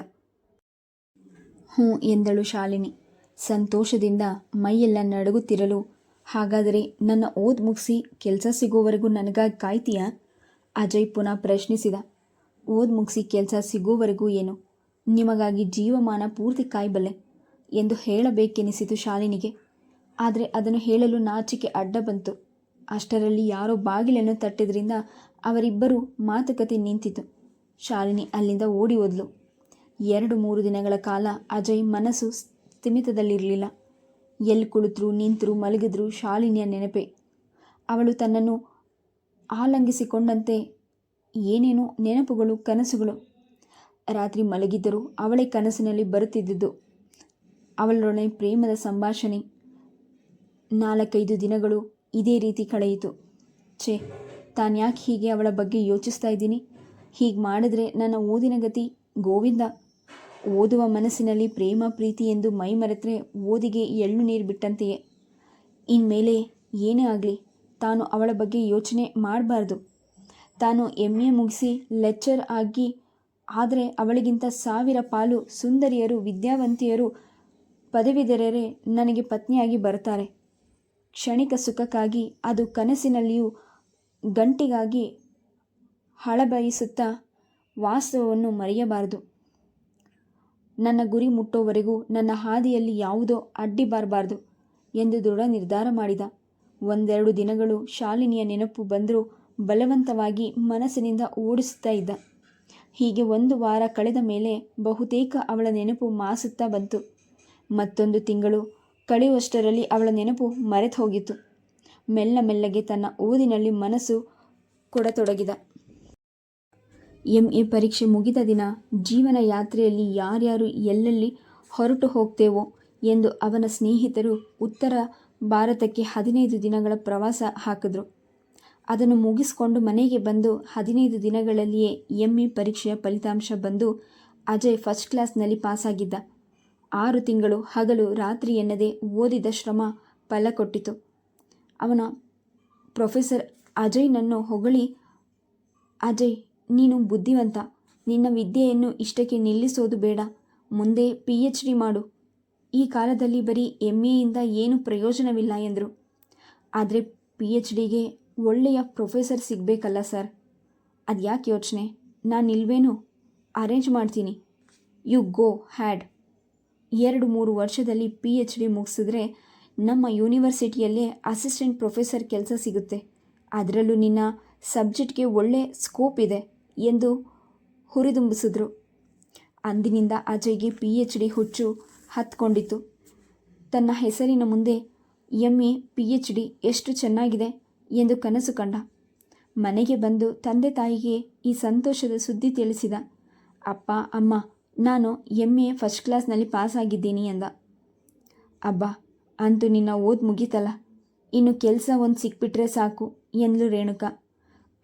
ಹ್ಞೂ ಎಂದಳು ಶಾಲಿನಿ. ಸಂತೋಷದಿಂದ ಮೈಯೆಲ್ಲ ನಡುಗುತ್ತಿರಲು. ಹಾಗಾದರೆ ನನ್ನ ಓದ್ ಮುಗಿಸಿ ಕೆಲಸ ಸಿಗೋವರೆಗೂ ನನಗಾಗಿ ಕಾಯ್ತೀಯಾ? ಅಜಯ್ ಪುನಃ ಪ್ರಶ್ನಿಸಿದ. ಓದ್ ಮುಗಿಸಿ ಕೆಲಸ ಸಿಗೋವರೆಗೂ ಏನು? ನಿಮಗಾಗಿ ಜೀವಮಾನ ಪೂರ್ತಿ ಕಾಯ್ಬಲ್ಲೆ ಎಂದು ಹೇಳಬೇಕೆನಿಸಿತು ಶಾಲಿನಿಗೆ. ಆದರೆ ಅದನ್ನು ಹೇಳಲು ನಾಚಿಕೆ ಅಡ್ಡ ಬಂತು. ಅಷ್ಟರಲ್ಲಿ ಯಾರೋ ಬಾಗಿಲನ್ನು ತಟ್ಟಿದ್ರಿಂದ ಅವರಿಬ್ಬರು ಮಾತುಕತೆ ನಿಂತಿತು. ಶಾಲಿನಿ ಅಲ್ಲಿಂದ ಓಡಿ ಹೋದ್ಲು. ಎರಡು ಮೂರು ದಿನಗಳ ಕಾಲ ಅಜಯ್ ಮನಸ್ಸು ಸ್ಥಿಮಿತದಲ್ಲಿರಲಿಲ್ಲ. ಎಲ್ಲಿ ಕುಳಿತರು, ನಿಂತರು, ಮಲಗಿದ್ರು ಶಾಲಿನಿಯ ನೆನಪೆ. ಅವಳು ತನ್ನನ್ನು ಆಲಂಗಿಸಿಕೊಂಡಂತೆ ಏನೇನೋ ನೆನಪುಗಳು, ಕನಸುಗಳು. ರಾತ್ರಿ ಮಲಗಿದ್ದರೂ ಅವಳೇ ಕನಸಿನಲ್ಲಿ ಬರುತ್ತಿದ್ದುದು. ಅವಳೊಡನೆ ಪ್ರೇಮದ ಸಂಭಾಷಣೆ. ನಾಲ್ಕೈದು ದಿನಗಳು ಇದೇ ರೀತಿ ಕಳೆಯಿತು. ಛೇ ತಾನು ಯಾಕೆ ಹೀಗೆ ಅವಳ ಬಗ್ಗೆ ಯೋಚಿಸ್ತಾ ಇದ್ದೀನಿ. ಹೀಗೆ ಮಾಡಿದ್ರೆ ನನ್ನ ಓದಿನ ಗತಿ ಗೋವಿಂದ. ಓದುವ ಮನಸ್ಸಿನಲ್ಲಿ ಪ್ರೇಮ, ಪ್ರೀತಿ ಎಂದು ಮೈ ಮರೆತರೆ ಓದಿಗೆ ಎಳ್ಳು ನೀರು ಬಿಟ್ಟಂತೆಯೇ. ಇನ್ಮೇಲೆ ಏನೇ ಆಗಲಿ, ತಾನು ಅವಳ ಬಗ್ಗೆ ಯೋಚನೆ ಮಾಡಬಾರ್ದು. ತಾನು ಎಂ ಎ ಮುಗಿಸಿ ಲೆಕ್ಚರ್ ಆಗಿ, ಆದರೆ ಅವಳಿಗಿಂತ ಸಾವಿರ ಪಾಲು ಸುಂದರಿಯರು, ವಿದ್ಯಾವಂತಿಯರು, ಪದವೀಧರರೇ ನನಗೆ ಪತ್ನಿಯಾಗಿ ಬರ್ತಾರೆ ಕ್ಷಣಿಕ ಸುಖಕ್ಕಾಗಿ ಅದು ಕನಸಿನಲ್ಲಿಯೂ ಗಂಟಿಗಾಗಿ ಹಳಬಯಿಸುತ್ತಾ ವಾಸ್ತವವನ್ನು ಮರೆಯಬಾರದು. ನನ್ನ ಗುರಿ ಮುಟ್ಟೋವರೆಗೂ ನನ್ನ ಹಾದಿಯಲ್ಲಿ ಯಾವುದೋ ಅಡ್ಡಿ ಬಾರಬಾರದು ಎಂದು ದೃಢ ನಿರ್ಧಾರ ಮಾಡಿದ. ಒಂದೆರಡು ದಿನಗಳು ಶಾಲಿನಿಯ ನೆನಪು ಬಂದರೂ ಬಲವಂತವಾಗಿ ಮನಸ್ಸಿನಿಂದ ಓಡಿಸುತ್ತಾ ಇದ್ದ. ಹೀಗೆ ಒಂದು ವಾರ ಕಳೆದ ಮೇಲೆ ಬಹುತೇಕ ಅವಳ ನೆನಪು ಮಾಸುತ್ತಾ ಬಂತು. ಮತ್ತೊಂದು ತಿಂಗಳು ಕಳೆಯುವಷ್ಟರಲ್ಲಿ ಅವಳ ನೆನಪು ಮರೆತು ಹೋಗಿತ್ತು. ಮೆಲ್ಲ ಮೆಲ್ಲಗೆ ತನ್ನ ಓದಿನಲ್ಲಿ ಮನಸ್ಸು ಕೊಡತೊಡಗಿದ. ಎಂ ಎ ಪರೀಕ್ಷೆ ಮುಗಿದ ದಿನ ಜೀವನ ಯಾತ್ರೆಯಲ್ಲಿ ಯಾರ್ಯಾರು ಎಲ್ಲೆಲ್ಲಿ ಹೊರಟು ಹೋಗ್ತೇವೋ ಎಂದು ಅವನ ಸ್ನೇಹಿತರು ಉತ್ತರ ಭಾರತಕ್ಕೆ ಹದಿನೈದು ದಿನಗಳ ಪ್ರವಾಸ ಹಾಕಿದ್ರು. ಅದನ್ನು ಮುಗಿಸಿಕೊಂಡು ಮನೆಗೆ ಬಂದು ಹದಿನೈದು ದಿನಗಳಲ್ಲಿಯೇ ಎಂ ಎ ಪರೀಕ್ಷೆಯ ಫಲಿತಾಂಶ ಬಂದು ಅಜಯ್ ಫಸ್ಟ್ ಕ್ಲಾಸ್ನಲ್ಲಿ ಪಾಸಾಗಿದ್ದ. ಆರು ತಿಂಗಳು ಹಗಲು ರಾತ್ರಿ ಎನ್ನದೆ ಓದಿದ ಶ್ರಮ ಫಲ ಕೊಟ್ಟಿತು ಅವನ ಪ್ರೊಫೆಸರ್ ಅಜಯ್ನನ್ನು ಹೊಗಳಿ, ಅಜಯ್, ನೀನು ಬುದ್ಧಿವಂತ. ನಿನ್ನ ವಿದ್ಯೆಯನ್ನು ಇಷ್ಟಕ್ಕೆ ನಿಲ್ಲಿಸೋದು ಬೇಡ. ಮುಂದೆ ಪಿ ಎಚ್ ಡಿ ಮಾಡು. ಈ ಕಾಲದಲ್ಲಿ ಬರೀ ಎಂ ಎಯಿಂದ ಏನು ಪ್ರಯೋಜನವಿಲ್ಲ ಎಂದರು. ಆದರೆ ಪಿ ಎಚ್ ಡಿಗೆ ಒಳ್ಳೆಯ ಪ್ರೊಫೆಸರ್ ಸಿಗಬೇಕಲ್ಲ ಸರ್. ಅದು ಯಾಕೆ ಯೋಚನೆ? ನಾನು ಇಲ್ವೇನು? ಅರೇಂಜ್ ಮಾಡ್ತೀನಿ. You go ahead. ಎರಡು ಮೂರು ವರ್ಷದಲ್ಲಿ ಪಿ ಎಚ್ ಡಿ ಮುಗಿಸಿದ್ರೆ ನಮ್ಮ ಯೂನಿವರ್ಸಿಟಿಯಲ್ಲೇ ಅಸಿಸ್ಟೆಂಟ್ ಪ್ರೊಫೆಸರ್ ಕೆಲಸ ಸಿಗುತ್ತೆ. ಅದರಲ್ಲೂ ನಿನ್ನ ಸಬ್ಜೆಕ್ಟ್ಗೆ ಒಳ್ಳೆ ಸ್ಕೋಪ್ ಇದೆ ಎಂದು ಹುರಿದುಂಬಿಸಿದ್ರು. ಅಂದಿನಿಂದ ಅಜಯ್ಗೆ ಪಿ ಎಚ್ ಡಿ ಹುಚ್ಚು ಹತ್ಕೊಂಡಿತ್ತು. ತನ್ನ ಹೆಸರಿನ ಮುಂದೆ M A P H D ಎಷ್ಟು ಚೆನ್ನಾಗಿದೆ ಎಂದು ಕನಸು ಕಂಡ. ಮನೆಗೆ ಬಂದು ತಂದೆ ತಾಯಿಗೆ ಈ ಸಂತೋಷದ ಸುದ್ದಿ ತಿಳಿಸಿದ. ಅಪ್ಪ, ಅಮ್ಮ ನಾನು ಎಂ ಎ ಫಸ್ಟ್ ಕ್ಲಾಸ್ನಲ್ಲಿ ಪಾಸಾಗಿದ್ದೀನಿ ಅಂದ ಅಬ್ಬಾ, ಅಂತೂ ನಿನ್ನ ಓದ್ ಮುಗೀತಲ್ಲ. ಇನ್ನು ಕೆಲಸ ಒಂದು ಸಿಕ್ಬಿಟ್ರೆ ಸಾಕು ಎಂದ್ಲು ರೇಣುಕಾ.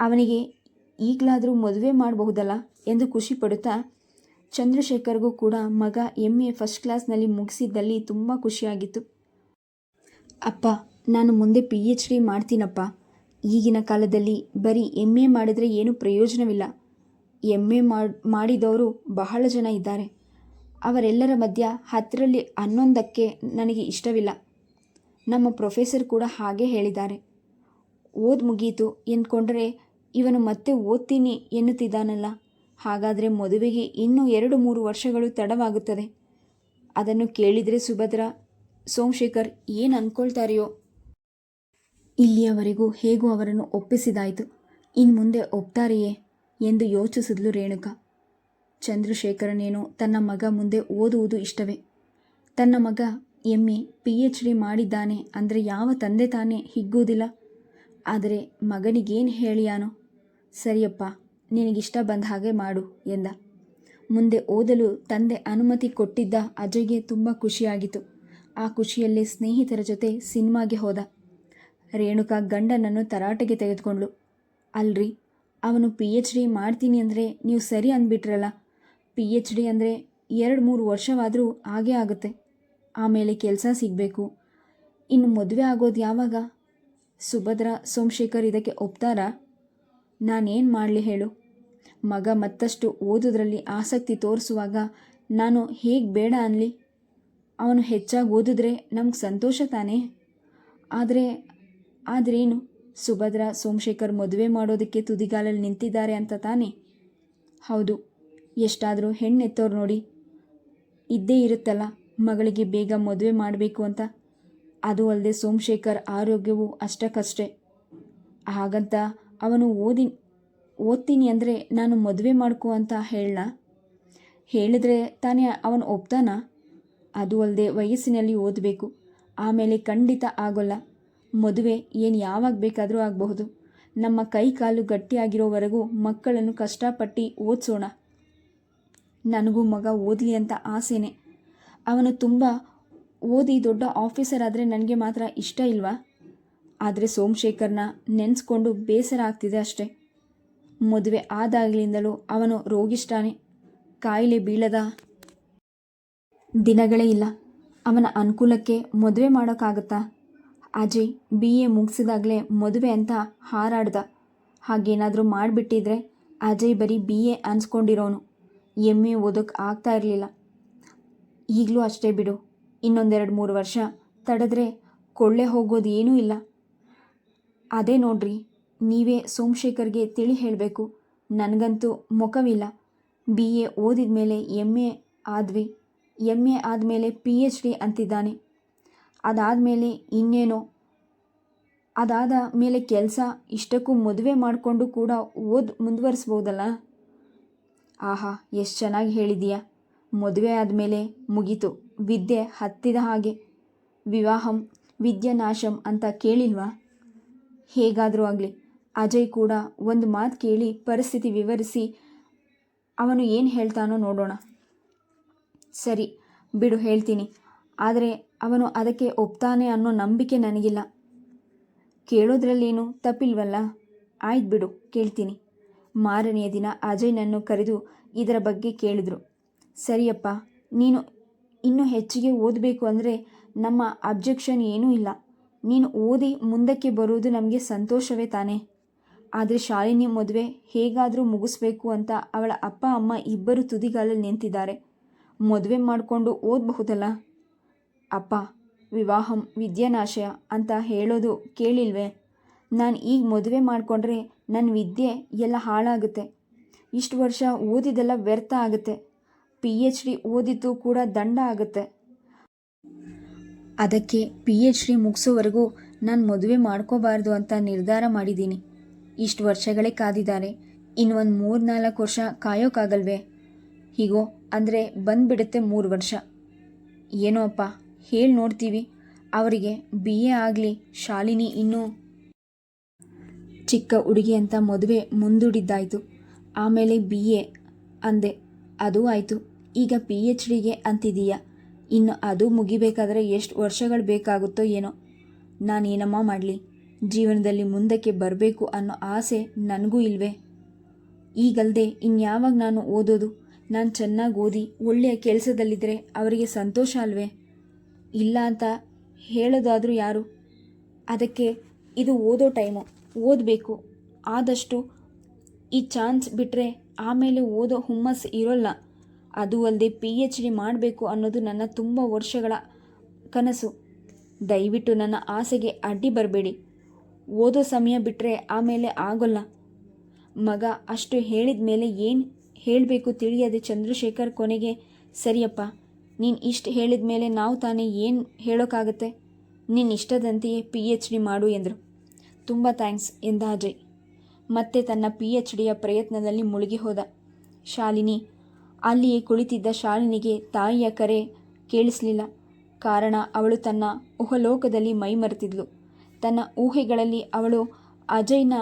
ಅವನಿಗೆ, ಈಗಲಾದರೂ ಮದುವೆ ಮಾಡಬಹುದಲ್ಲ ಎಂದು ಖುಷಿ ಪಡುತ್ತಾ, ಚಂದ್ರಶೇಖರ್ಗೂ ಕೂಡ ಮಗ ಎಂ ಎ ಫಸ್ಟ್ ಕ್ಲಾಸ್ನಲ್ಲಿ ಮುಗಿಸಿದ್ದಲ್ಲಿ ತುಂಬ ಖುಷಿಯಾಗಿತ್ತು ಅಪ್ಪ, ನಾನು ಮುಂದೆ ಪಿ ಎಚ್ ಡಿ ಮಾಡ್ತೀನಪ್ಪ. ಈಗಿನ ಕಾಲದಲ್ಲಿ ಬರೀ ಎಂ ಎ ಮಾಡಿದರೆ ಏನೂ ಪ್ರಯೋಜನವಿಲ್ಲ. ಎಂ ಎ ಮಾಡಿದವರು ಬಹಳ ಜನ ಇದ್ದಾರೆ. ಅವರೆಲ್ಲರ ಮಧ್ಯ ಹತ್ತರಲ್ಲಿ ಹನ್ನೊಂದಕ್ಕೆ ನನಗೆ ಇಷ್ಟವಿಲ್ಲ. ನಮ್ಮ ಪ್ರೊಫೆಸರ್ ಕೂಡ ಹಾಗೆ ಹೇಳಿದ್ದಾರೆ. ಓದ್ ಮುಗೀತು ಎಂದ್ಕೊಂಡ್ರೆ ಇವನು ಮತ್ತೆ ಓದ್ತೀನಿ ಎನ್ನುತ್ತಿದ್ದಾನಲ್ಲ. ಹಾಗಾದರೆ ಮದುವೆಗೆ ಇನ್ನೂ ಎರಡು ಮೂರು ವರ್ಷಗಳು ತಡವಾಗುತ್ತದೆ. ಅದನ್ನು ಕೇಳಿದರೆ ಸುಭದ್ರ, ಸೋಮಶೇಖರ್ ಏನು ಅಂದ್ಕೊಳ್ತಾರೆಯೋ ಇಲ್ಲಿಯವರೆಗೂ ಹೇಗೂ ಅವರನ್ನು ಒಪ್ಪಿಸಿದಾಯಿತು. ಇನ್ನು ಮುಂದೆ ಒಪ್ತಾರೆಯೇ? ಎಂದು ಯೋಚಿಸಿದ್ಲು ರೇಣುಕ. ಚಂದ್ರಶೇಖರನೇನೋ ತನ್ನ ಮಗ ಮುಂದೆ ಓದುವುದು ಇಷ್ಟವೇ. ತನ್ನ ಮಗ M A P H D ಮಾಡಿದ್ದಾನೆ ಅಂದರೆ ಯಾವ ತಂದೆ ತಾನೇ ಹಿಗ್ಗುವುದಿಲ್ಲ. ಆದರೆ ಮಗನಿಗೇನು ಹೇಳಿಯಾನು? ಸರಿಯಪ್ಪ, ನಿನಗಿಷ್ಟ ಬಂದ ಹಾಗೆ ಮಾಡು ಎಂದ. ಮುಂದೆ ಓದಲು ತಂದೆ ಅನುಮತಿ ಕೊಟ್ಟಿದ್ದ ಅಜಯ್ಗೆ ತುಂಬ ಖುಷಿಯಾಗಿತ್ತು. ಆ ಖುಷಿಯಲ್ಲಿ ಸ್ನೇಹಿತರ ಜೊತೆ ಸಿನಿಮಾಗೆ ಹೋದ. ರೇಣುಕಾ ಗಂಡನನ್ನು ತರಾಟೆಗೆ ತೆಗೆದುಕೊಂಡ್ಳು. ಅಲ್ರಿ ಅವನು ಪಿ ಎಚ್ ಡಿ ಮಾಡ್ತೀನಿ ಅಂದರೆ ನೀವು ಸರಿ ಅಂದ್ಬಿಟ್ರಲ್ಲ. ಪಿ ಎಚ್ ಡಿ ಅಂದರೆ ಎರಡು ಮೂರು ವರ್ಷವಾದರೂ ಹಾಗೇ ಆಗುತ್ತೆ. ಆಮೇಲೆ ಕೆಲಸ ಸಿಗಬೇಕು. ಇನ್ನು ಮದುವೆ ಆಗೋದು ಯಾವಾಗ? ಸುಭದ್ರ, ಸೋಮಶೇಖರ್ ಇದಕ್ಕೆ ಒಪ್ತಾರಾ? ನಾನೇನು ಮಾಡಲಿ ಹೇಳು. ಮಗ ಮತ್ತಷ್ಟು ಓದೋದ್ರಲ್ಲಿ ಆಸಕ್ತಿ ತೋರಿಸುವಾಗ ನಾನು ಹೇಗೆ ಬೇಡ ಅನ್ನಲಿ ಅವನು ಹೆಚ್ಚಾಗಿ ಓದಿದ್ರೆ ನಮ್ಗೆ ಸಂತೋಷ ತಾನೇ? ಆದರೆ, ಆದ್ರೇನು? ಸುಭದ್ರ, ಸೋಮಶೇಖರ್ ಮದುವೆ ಮಾಡೋದಕ್ಕೆ ತುದಿಗಾಲಲ್ಲಿ ನಿಂತಿದ್ದಾರೆ ಅಂತ ತಾನೇ? ಹೌದು. ಎಷ್ಟಾದರೂ ಹೆಣ್ಣೆತ್ತೋರು ನೋಡಿ. ಇದ್ದೇ ಇರುತ್ತಲ್ಲ, ಮಗಳಿಗೆ ಬೇಗ ಮದುವೆ ಮಾಡಬೇಕು ಅಂತ. ಅದು ಅಲ್ಲದೆ ಸೋಮಶೇಖರ್ ಆರೋಗ್ಯವು ಅಷ್ಟಕ್ಕಷ್ಟೇ. ಹಾಗಂತ ಅವನು ಓದಿ, ಓದ್ತೀನಿ ಅಂದರೆ ನಾನು ಮದುವೆ ಮಾಡ್ಕೊ ಅಂತ ಹೇಳ ಹೇಳಿದ್ರೆ ತಾನೇ ಅವನು ಒಪ್ತಾನ? ಅದು ಅಲ್ಲದೆ ವಯಸ್ಸಿನಲ್ಲಿ ಓದಬೇಕು. ಆಮೇಲೆ ಖಂಡಿತ ಆಗೋಲ್ಲ. ಮದುವೆ ಏನು ಯಾವಾಗ ಬೇಕಾದರೂ ಆಗಬಹುದು. ನಮ್ಮ ಕೈ ಕಾಲು ಗಟ್ಟಿಯಾಗಿರೋವರೆಗೂ ಮಕ್ಕಳನ್ನು ಕಷ್ಟಪಟ್ಟು ಓದಿಸೋಣ. ನನಗೂ ಮಗ ಓದಲಿ ಅಂತ ಆಸೆನೆ. ಅವನು ತುಂಬ ಓದಿ ದೊಡ್ಡ ಆಫೀಸರ್ ಆದರೆ ನನಗೆ ಮಾತ್ರ ಇಷ್ಟ ಇಲ್ವಾ? ಆದರೆ ಸೋಮಶೇಖರ್ನ ನೆನೆಸ್ಕೊಂಡು ಬೇಸರ ಆಗ್ತಿದೆ ಅಷ್ಟೆ. ಮದುವೆ ಆದಾಗಲಿಂದಲೂ ಅವನು ರೋಗಿಷ್ಟಾನೆ ಕಾಯಿಲೆ ಬೀಳದ ದಿನಗಳೇ ಇಲ್ಲ. ಅವನ ಅನುಕೂಲಕ್ಕೆ ಮದುವೆ ಮಾಡೋಕ್ಕಾಗತ್ತಾ? ಅಜಯ್ ಬಿ ಎ ಮುಗಿಸಿದಾಗಲೇ ಮದುವೆ ಅಂತ ಹಾರಾಡ್ದ. ಹಾಗೇನಾದರೂ ಮಾಡಿಬಿಟ್ಟಿದ್ರೆ ಅಜಯ್ ಬರೀ ಬಿ ಎ ಅನ್ಸ್ಕೊಂಡಿರೋನು. ಎಂ ಎ ಓದೋಕ್ಕೆ ಆಗ್ತಾ ಇರಲಿಲ್ಲ. ಈಗಲೂ ಅಷ್ಟೇ ಬಿಡು, ಇನ್ನೊಂದೆರಡು ಮೂರು ವರ್ಷ ತಡೆದ್ರೆ ಕೊಳ್ಳೆ ಹೋಗೋದು ಏನೂ ಇಲ್ಲ. ಅದೇ ನೋಡ್ರಿ, ನೀವೇ ಸೋಮಶೇಖರ್ಗೆ ತಿಳಿ ಹೇಳಬೇಕು. ನನಗಂತೂ ಮುಖವಿಲ್ಲ. ಬಿ ಎ ಓದಿದ ಮೇಲೆ ಎಂ ಎ ಆದ್ವಿ. ಎಂ ಎ ಆದಮೇಲೆ ಪಿ ಎಚ್ ಡಿ ಅಂತಿದ್ದಾನೆ. ಅದಾದಮೇಲೆ ಇನ್ನೇನೋ? ಅದಾದ ಮೇಲೆ ಕೆಲಸ ಇಷ್ಟಕ್ಕೂ ಮದುವೆ ಮಾಡಿಕೊಂಡು ಕೂಡ ಓದ್ ಮುಂದುವರಿಸ್ಬೋದಲ್ಲ? ಆಹಾ, ಎಷ್ಟು ಚೆನ್ನಾಗಿ ಹೇಳಿದೀಯ. ಮದುವೆ ಆದಮೇಲೆ ಮುಗೀತು. ವಿದ್ಯೆ ಹತ್ತಿದ ಹಾಗೆ. ವಿವಾಹಂ, ವಿದ್ಯಾನಾಶಂ ಅಂತ ಕೇಳಿಲ್ವಾ? ಹೇಗಾದರೂ ಆಗಲಿ. ಅಜಯ್ ಕೂಡ ಒಂದು ಮಾತು ಕೇಳಿ ಪರಿಸ್ಥಿತಿ ವಿವರಿಸಿ ಅವನು ಏನು ಹೇಳ್ತಾನೋ ನೋಡೋಣ. ಸರಿ, ಬಿಡು ಹೇಳ್ತೀನಿ. ಆದರೆ ಅವನು ಅದಕ್ಕೆ ಒಪ್ತಾನೆ ಅನ್ನೋ ನಂಬಿಕೆ ನನಗಿಲ್ಲ. ಕೇಳೋದ್ರಲ್ಲೇನು ತಪ್ಪಿಲ್ವಲ್ಲ? ಆಯ್ತು ಬಿಡು, ಕೇಳ್ತೀನಿ. ಮಾರನೆಯ ದಿನ ಅಜಯ್ನನ್ನು ಕರೆದು ಇದರ ಬಗ್ಗೆ ಕೇಳಿದ್ರು. ಸರಿಯಪ್ಪ, ನೀನು ಇನ್ನೂ ಹೆಚ್ಚಿಗೆ ಓದಬೇಕು ಅಂದರೆ ನಮ್ಮ ಅಬ್ಜೆಕ್ಷನ್ ಏನೂ ಇಲ್ಲ. ನೀನು ಓದಿ ಮುಂದಕ್ಕೆ ಬರುವುದು ನಮಗೆ ಸಂತೋಷವೇ ತಾನೇ. ಆದರೆ ಶಾಲಿನಿ ಮದುವೆ ಹೇಗಾದರೂ ಮುಗಿಸ್ಬೇಕು ಅಂತ ಅವಳ ಅಪ್ಪ ಅಮ್ಮ ಇಬ್ಬರು ತುದಿಗಾಲಲ್ಲಿ ನಿಂತಿದ್ದಾರೆ. ಮದುವೆ ಮಾಡಿಕೊಂಡು ಓದಬಹುದಲ್ಲ? ಅಪ್ಪ, ವಿವಾಹಂ ವಿದ್ಯಾನಾಶಯ ಅಂತ ಹೇಳೋದು ಕೇಳಿಲ್ವೇ? ನಾನು ಈಗ ಮದುವೆ ಮಾಡಿಕೊಂಡ್ರೆ ನನ್ನ ವಿದ್ಯೆ ಎಲ್ಲ ಹಾಳಾಗುತ್ತೆ. ಇಷ್ಟು ವರ್ಷ ಓದಿದೆಲ್ಲ ವ್ಯರ್ಥ ಆಗುತ್ತೆ. ಪಿ ಎಚ್ ಡಿ ಓದಿದ್ದು ಕೂಡ ದಂಡ ಆಗುತ್ತೆ. ಅದಕ್ಕೆ ಪಿ ಎಚ್ ಡಿ ಮುಗಿಸೋವರೆಗೂ ನಾನು ಮದುವೆ ಮಾಡ್ಕೋಬಾರ್ದು ಅಂತ ನಿರ್ಧಾರ ಮಾಡಿದ್ದೀನಿ. ಇಷ್ಟು ವರ್ಷಗಳೇ ಕಾದಿದ್ದಾರೆ. ಇನ್ನೊಂದು ಮೂರು ನಾಲ್ಕು ವರ್ಷ ಕಾಯೋಕ್ಕಾಗಲ್ವೇ ಹೀಗೋ, ಅಂದರೆ ಬಂದುಬಿಡುತ್ತೆ ಮೂರು ವರ್ಷ. ಏನೋ ಅಪ್ಪ. ಹೇಳಿ ನೋಡ್ತೀವಿ. ಅವರಿಗೆ ಬಿ ಎ ಆಗಲಿ, ಶಾಲಿನಿ ಇನ್ನೂ ಚಿಕ್ಕ ಹುಡುಗಿ ಅಂತ ಮದುವೆ ಮುಂದೂಡಿದ್ದಾಯಿತು. ಆಮೇಲೆ ಬಿ ಎ ಅಂದೆ, ಅದು ಆಯಿತು. ಈಗ ಪಿ ಎಚ್ ಡಿಗೆ ಅಂತಿದೀಯಾ. ಇನ್ನು ಅದು ಮುಗಿಬೇಕಾದ್ರೆ ಎಷ್ಟು ವರ್ಷಗಳು ಬೇಕಾಗುತ್ತೋ ಏನೋ. ನಾನೇನಮ್ಮ ಮಾಡಲಿ? ಜೀವನದಲ್ಲಿ ಮುಂದಕ್ಕೆ ಬರಬೇಕು ಅನ್ನೋ ಆಸೆ ನನಗೂ ಇಲ್ವೇ. ಈಗಲ್ಲದೆ ಇನ್ಯಾವಾಗ ನಾನು ಓದೋದು, ನಾನು ಚೆನ್ನಾಗಿ ಓದಿ ಒಳ್ಳೆಯ ಕೆಲಸದಲ್ಲಿದ್ದರೆ ಅವರಿಗೆ ಸಂತೋಷ ಅಲ್ವೇ? ಇಲ್ಲ ಅಂತ ಹೇಳೋದಾದರೂ ಯಾರು? ಅದಕ್ಕೆ ಇದು ಓದೋ ಟೈಮು, ಓದಬೇಕು. ಆದಷ್ಟು ಈ ಚಾನ್ಸ್ ಬಿಟ್ಟರೆ ಆಮೇಲೆ ಓದೋ ಹುಮ್ಮಸ್ ಇರೋಲ್ಲ. ಅದು ಅಲ್ಲದೆ ಪಿ ಎಚ್ ಡಿ ಮಾಡಬೇಕು ಅನ್ನೋದು ನನ್ನ ತುಂಬ ವರ್ಷಗಳ ಕನಸು. ದಯವಿಟ್ಟು ನನ್ನ ಆಸೆಗೆ ಅಡ್ಡಿ ಬರಬೇಡಿ. ಓದೋ ಸಮಯ ಬಿಟ್ಟರೆ ಆಮೇಲೆ ಆಗೋಲ್ಲ. ಮಗ ಅಷ್ಟು ಹೇಳಿದ ಮೇಲೆ ಏನು ಹೇಳಬೇಕು ತಿಳಿಯದೆ ಚಂದ್ರಶೇಖರ್ ಕೊನೆಗೆ, ಸರಿಯಪ್ಪ ನೀನು ಇಷ್ಟು ಹೇಳಿದ ಮೇಲೆ ನಾವು ತಾನೇ ಏನು ಹೇಳೋಕ್ಕಾಗತ್ತೆ ನಿನ್ನ ಇಷ್ಟದಂತೆಯೇ ಪಿ ಎಚ್ ಡಿ ಮಾಡು ಎಂದರು. ತುಂಬ ಥ್ಯಾಂಕ್ಸ್ ಎಂದ ಅಜಯ್. ಮತ್ತೆ ತನ್ನ ಪಿ ಎಚ್ ಡಿಯ ಪ್ರಯತ್ನದಲ್ಲಿ ಮುಳುಗಿ ಹೋದ. ಶಾಲಿನಿ, ಅಲ್ಲಿಯೇ ಕುಳಿತಿದ್ದ ಶಾಲಿನಿಗೆ ತಾಯಿಯ ಕರೆ ಕೇಳಿಸಲಿಲ್ಲ. ಕಾರಣ ಅವಳು ತನ್ನ ಊಹಲೋಕದಲ್ಲಿ ಮೈಮರೆತಿದ್ಲು ತನ್ನ ಊಹೆಗಳಲ್ಲಿ ಅವಳು ಅಜಯ್ನ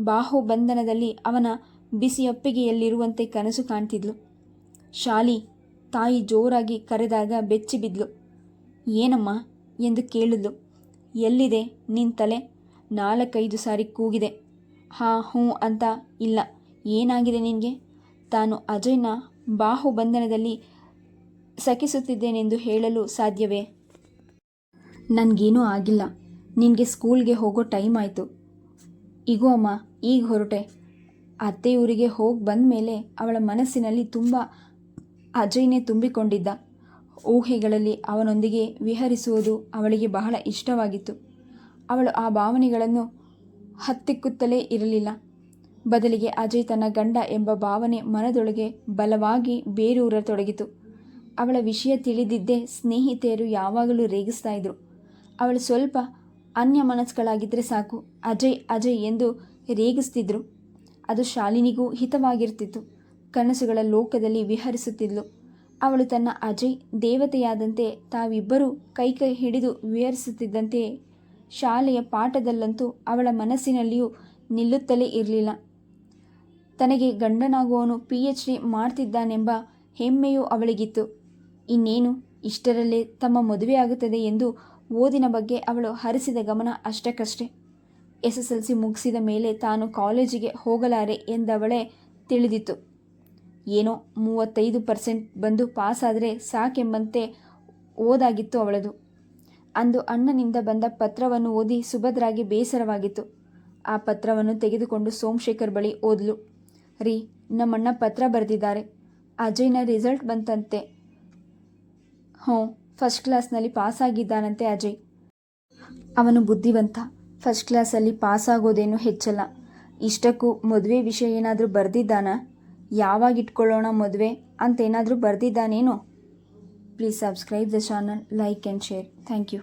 ಬಾಹುಬಂಧನದಲ್ಲಿ ಅವನ ಬಿಸಿಯೊಪ್ಪಿಗೆಯಲ್ಲಿರುವಂತೆ ಕನಸು ಕಾಣ್ತಿದ್ಲು. ಶಾಲಿ ತಾಯಿ ಜೋರಾಗಿ ಕರೆದಾಗ ಬೆಚ್ಚಿ ಬಿದ್ಲು. ಏನಮ್ಮ? ಎಂದು ಕೇಳಿದ್ಲು. ಎಲ್ಲಿದೆ ನಿನ್ನ ತಲೆ? ನಾಲ್ಕೈದು ಸಾರಿ ಕೂಗಿದೆ. ಹಾ, ಹ್ಞೂ ಅಂತ ಇಲ್ಲ. ಏನಾಗಿದೆ ನಿನಗೆ? ತಾನು ಅಜಯ್ನ ಬಾಹುಬಂಧನದಲ್ಲಿ ಸಖಿಸುತ್ತಿದ್ದೇನೆಂದು ಹೇಳಲು ಸಾಧ್ಯವೇ? ನನಗೇನೂ ಆಗಿಲ್ಲ. ನಿನಗೆ ಸ್ಕೂಲ್ಗೆ ಹೋಗೋ ಟೈಮ್ ಆಯಿತು. ಇಗೋ ಅಮ್ಮ, ಈಗ ಹೊರಟೆ. ಅತ್ತೆಯೂರಿಗೆ ಹೋಗಿ ಬಂದ ಮೇಲೆ ಅವಳ ಮನಸ್ಸಿನಲ್ಲಿ ತುಂಬ ಅಜಯ್ನೇ ತುಂಬಿಕೊಂಡಿದ್ದ. ಊಹೆಗಳಲ್ಲಿ ಅವನೊಂದಿಗೆ ವಿಹರಿಸುವುದು ಅವಳಿಗೆ ಬಹಳ ಇಷ್ಟವಾಗಿತ್ತು. ಅವಳು ಆ ಭಾವನೆಗಳನ್ನು ಹತ್ತಿಕ್ಕುತ್ತಲೇ ಇರಲಿಲ್ಲ. ಬದಲಿಗೆ ಅಜಯ್ ತನ್ನ ಗಂಡ ಎಂಬ ಭಾವನೆ ಮನದೊಳಗೆ ಬಲವಾಗಿ ಬೇರೂರತೊಡಗಿತು. ಅವಳ ವಿಷಯ ತಿಳಿದಿದ್ದೇ ಸ್ನೇಹಿತೆಯರು ಯಾವಾಗಲೂ ರೇಗಿಸ್ತಾ ಇದ್ರು. ಅವಳು ಸ್ವಲ್ಪ ಅನ್ಯ ಮನಸ್ಸುಗಳಾಗಿದ್ದರೆ ಸಾಕು. ಅಜಯ್ ಅಜಯ್ ಎಂದು ರೇಗಿಸ್ತಿದ್ರು. ಅದು ಶಾಲಿನಿಗೂ ಹಿತವಾಗಿರ್ತಿತ್ತು. ಕನಸುಗಳ ಲೋಕದಲ್ಲಿ ವಿಹರಿಸುತ್ತಿದ್ಲು. ಅವಳು ತನ್ನ ಅಜಯ್ ದೇವತೆಯಾದಂತೆ ತಾವಿಬ್ಬರೂ ಕೈ ಕೈ ಹಿಡಿದು ವಿಹರಿಸುತ್ತಿದ್ದಂತೆ ಶಾಲೆಯ ಪಾಠದಲ್ಲಂತೂ ಅವಳ ಮನಸ್ಸಿನಲ್ಲಿಯೂ ನಿಲ್ಲುತ್ತಲೇ ಇರಲಿಲ್ಲ. ತನಗೆ ಗಂಡನಾಗುವವನು ಪಿ ಎಚ್ ಡಿ ಮಾಡ್ತಿದ್ದಾನೆಂಬ ಹೆಮ್ಮೆಯೂ ಅವಳಿಗಿತ್ತು. ಇನ್ನೇನು, ಇಷ್ಟರಲ್ಲೇ ತಮ್ಮ ಮದುವೆಯಾಗುತ್ತದೆ ಎಂದು ಓದಿನ ಬಗ್ಗೆ ಅವಳು ಹರಿಸಿದ ಗಮನ ಅಷ್ಟಕ್ಕಷ್ಟೇ. ಎಸ್ ಎಸ್ ಎಲ್ ಸಿ ಮುಗಿಸಿದ ಮೇಲೆ ತಾನು ಕಾಲೇಜಿಗೆ ಹೋಗಲಾರೆ ಎಂದವಳೇ ತಿಳಿದಿತ್ತು. ಏನೋ ಮೂವತ್ತೈದು ಪರ್ಸೆಂಟ್ ಬಂದು ಪಾಸಾದರೆ ಸಾಕೆಂಬಂತೆ ಓದಾಗಿತ್ತು ಅವಳದು. ಅಂದು ಅಣ್ಣನಿಂದ ಬಂದ ಪತ್ರವನ್ನು ಓದಿ ಸುಭದ್ರಾಗೆ ಬೇಸರವಾಗಿತ್ತು. ಆ ಪತ್ರವನ್ನು ತೆಗೆದುಕೊಂಡು ಸೋಮಶೇಖರ್ ಬಳಿ ಓದ್ಲು. ರೀ, ನಮ್ಮಣ್ಣ ಪತ್ರ ಬರೆದಿದ್ದಾರೆ. ಅಜಯ್ನ ರಿಸಲ್ಟ್ ಬಂತಂತೆ. ಹ್ಞೂ, ಫಸ್ಟ್ ಕ್ಲಾಸ್ನಲ್ಲಿ ಪಾಸಾಗಿದ್ದಾನಂತೆ ಅಜಯ್. ಅವನು ಬುದ್ಧಿವಂತ. ಫಸ್ಟ್ ಕ್ಲಾಸಲ್ಲಿ ಪಾಸಾಗೋದೇನು ಹೆಚ್ಚಲ್ಲ. ಇಷ್ಟಕ್ಕೂ ಮದುವೆ ವಿಷಯ ಏನಾದರೂ ಬರೆದಿದ್ದಾನಾ? ಯಾವಾಗ ಇಟ್ಕೊಳ್ಳೋಣ ಮದುವೆ ಅಂತೇನಾದರೂ ಬರೆದಿದ್ದಾನೇನೋ? Please subscribe the channel like and share thank you